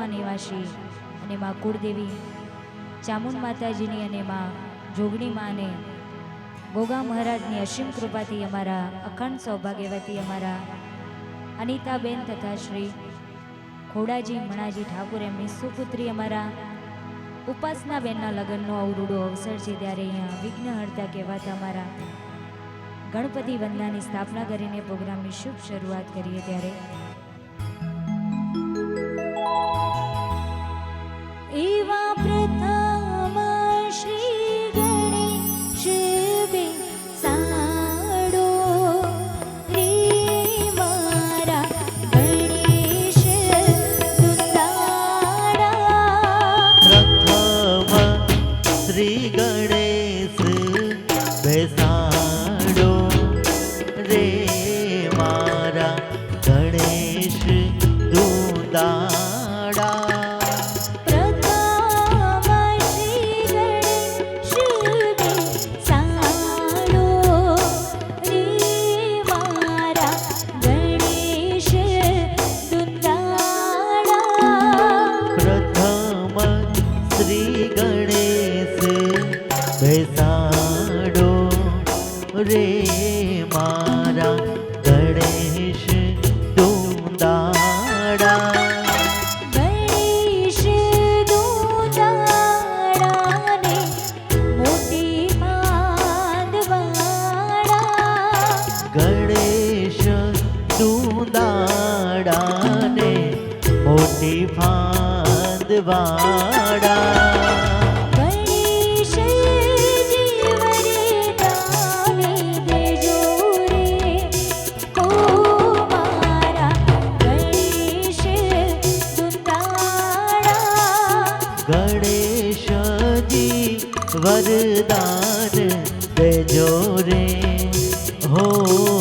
ગામ નિવાસી અને માં કુળદેવી, ચામુંડ માતાજીની અને માં જોગણી માને ગોગા મહારાજની અસીમ કૃપાથી અમારા અખંડ સૌભાગ્યવતી અમારા અનિતાબેન તથા શ્રી ખોડાજી, મણાજી ઠાકુર એમની સુપુત્રી અમારા ઉપાસનાબેનના લગ્નનો અવરૂડો અવસર છે ત્યારે અહીંયા વિઘ્નહર્તા કહેવાતા અમારા ગણપતિ વંદનાની સ્થાપના કરીને પ્રોગ્રામની શુભ શરૂઆત કરીએ ત્યારે 悲伤 રે મારા ગણેશ મોટી માંદવાડા ગણેશ દુદાડાને મોટી ફાંદવાડા ગણેશજી વરદાન દેજો રે. હો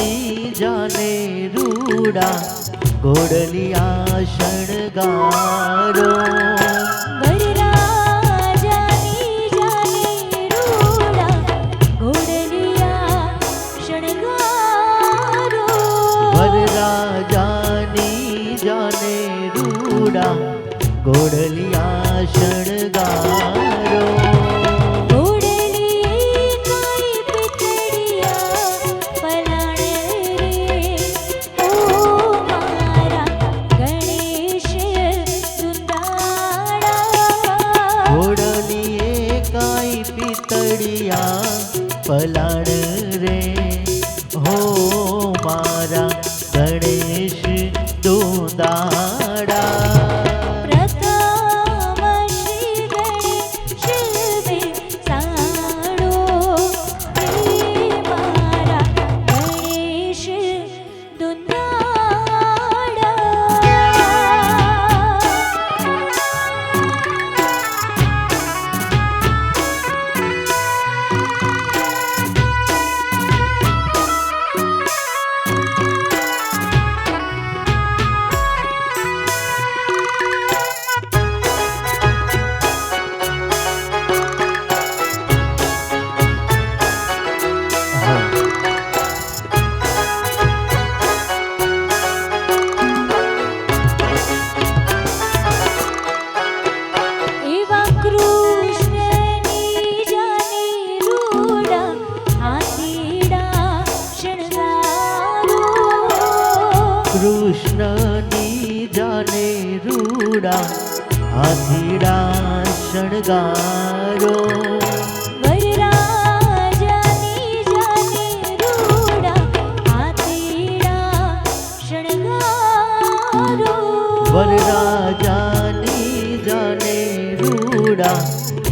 કૃષ્ણની જાને રૂડા રૂડા ઘોડલિયા શણગારો વરરાજાની 다.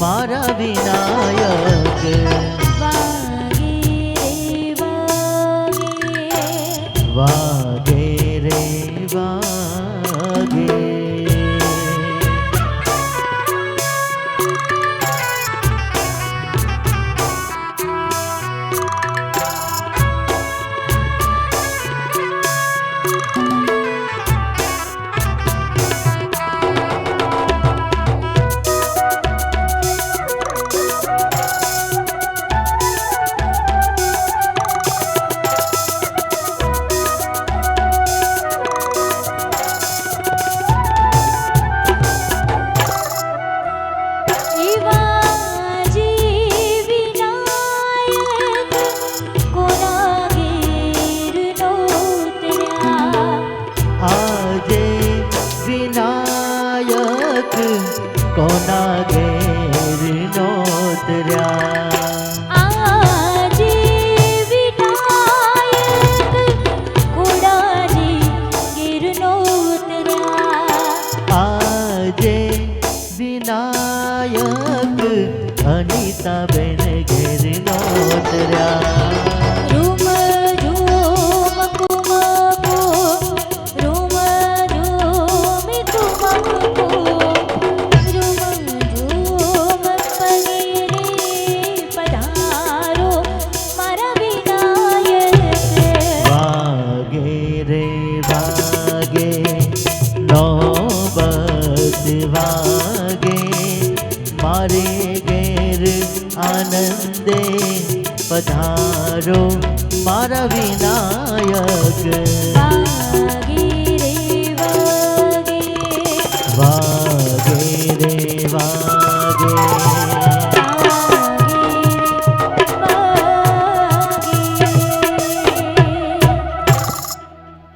મારા વિનાયક. વાગે રે વાગે. કોના ઘેર નોતર્યા મારે ઘેર આનંદે પધારો મારા વિનાયક. વાગે રે વાગે.